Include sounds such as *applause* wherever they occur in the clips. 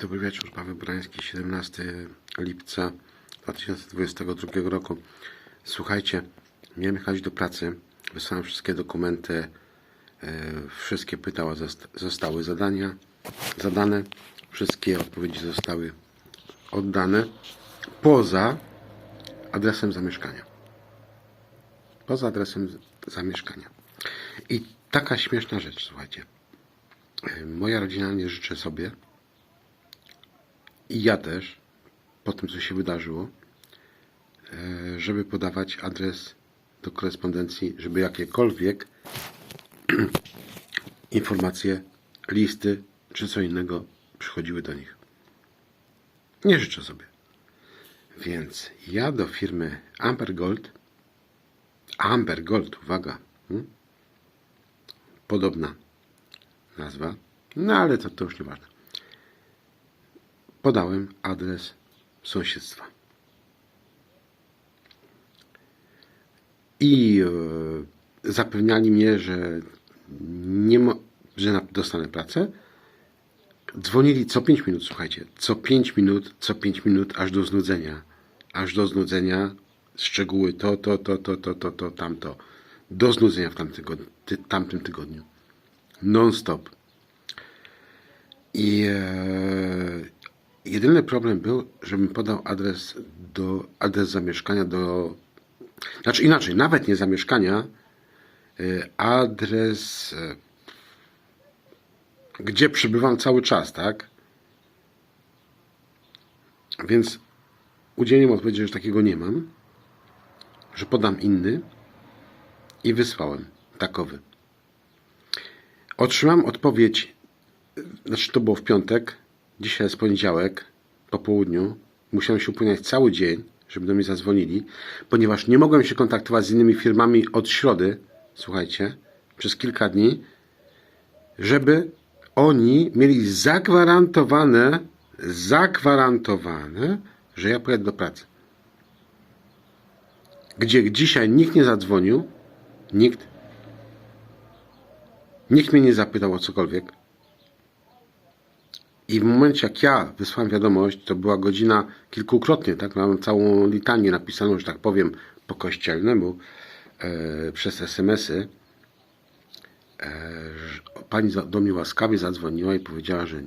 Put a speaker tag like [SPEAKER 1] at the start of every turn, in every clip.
[SPEAKER 1] Dobry wieczór, Paweł Brański, 17 lipca 2022 roku. Słuchajcie, miałem jechać do pracy, wysłałem wszystkie dokumenty, e, wszystkie pytała zost- zostały zadania, zadane, wszystkie odpowiedzi zostały oddane, poza adresem zamieszkania. Poza adresem zamieszkania. I taka śmieszna rzecz, słuchajcie. E, Moja rodzina nie życzy sobie, i ja też, po tym co się wydarzyło, e, żeby podawać adres do korespondencji, żeby jakiekolwiek *clears throat* informacje, listy czy co innego przychodziły do nich. Nie życzę sobie. Więc ja do firmy Amber Gold, Amber Gold, uwaga, hmm? podobna nazwa, no ale to, to już nieważne podałem adres sąsiedztwa. I e, zapewniali mnie, że nie ma, że dostanę pracę. Dzwonili co 5 minut, słuchajcie, co 5 minut, co 5 minut, aż do znudzenia. Aż do znudzenia, szczegóły to, to, to, to, to, to, to tamto. Do znudzenia w tamtym tygodniu. Ty, tamtym tygodniu. Non-stop. I e, jedyny problem był, żebym podał adres do adres zamieszkania do. Znaczy inaczej, nawet nie zamieszkania, e, adres, e, gdzie przebywam cały czas, tak? Więc udzieliłem odpowiedzi, że takiego nie mam, że podam inny i wysłałem takowy. Otrzymam odpowiedź znaczy to było w piątek, dzisiaj jest poniedziałek, po południu. Musiałem się upłynąć cały dzień, żeby do mnie zadzwonili, ponieważ nie mogłem się kontaktować z innymi firmami od środy, słuchajcie, przez kilka dni, żeby oni mieli zagwarantowane, zagwarantowane, że ja pojadę do pracy. Gdzie dzisiaj nikt nie zadzwonił, nikt, nikt mnie nie zapytał o cokolwiek. I w momencie, jak ja wysłałem wiadomość, to była godzina kilkukrotnie, tak? Mam całą litanię napisaną, że tak powiem, po kościelnemu e, przez SMS-y. E, pani do mnie łaskawie zadzwoniła i powiedziała, że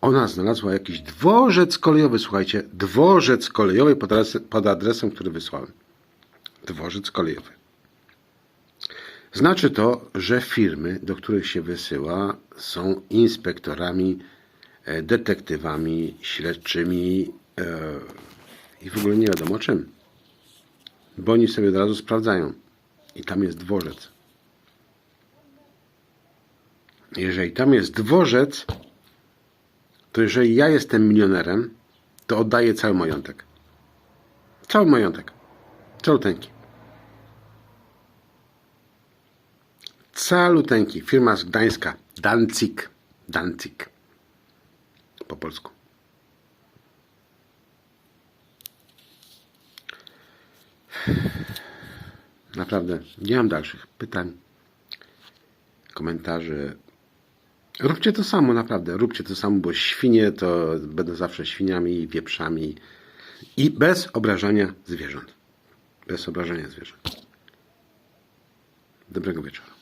[SPEAKER 1] ona znalazła jakiś dworzec kolejowy, słuchajcie, dworzec kolejowy pod, pod adresem, który wysłałem. Dworzec kolejowy. Znaczy to, że firmy, do których się wysyła, są inspektorami, detektywami, śledczymi e, i w ogóle nie wiadomo czym. Bo oni sobie od razu sprawdzają. I tam jest dworzec. Jeżeli tam jest dworzec, to jeżeli ja jestem milionerem, to oddaję cały majątek. Cały majątek. Caluteńki. Caluteńki. Firma z Gdańska. Dancik. Dancik. Po polsku. Naprawdę. Nie mam dalszych pytań, komentarzy. Róbcie to samo, naprawdę. Róbcie to samo, bo świnie to będą zawsze świniami, wieprzami i bez obrażania zwierząt. Bez obrażania zwierząt. Dobrego wieczoru.